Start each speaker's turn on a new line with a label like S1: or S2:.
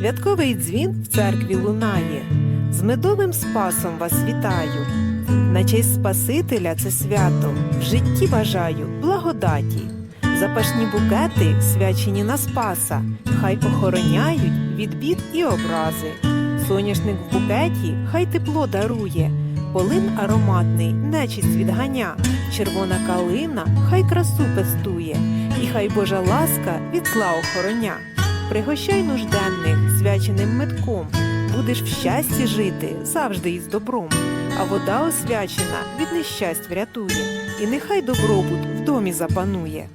S1: Святковий дзвін в церкві лунає. З медовим спасом вас вітаю. На честь Спасителя це свято. В житті бажаю благодаті. Запашні букети, свячені на Спаса, хай охороняють від бід і образи. Соняшник в букеті хай тепло дарує, полин ароматний нечисть відганя, червона калина хай красу пестує, і хай Божа ласка від зла охороня. Пригощай нужденних свяченим метком, будеш в щасті жити завжди із добром, а вода освячена від нещасть врятує, і нехай добробут в домі запанує.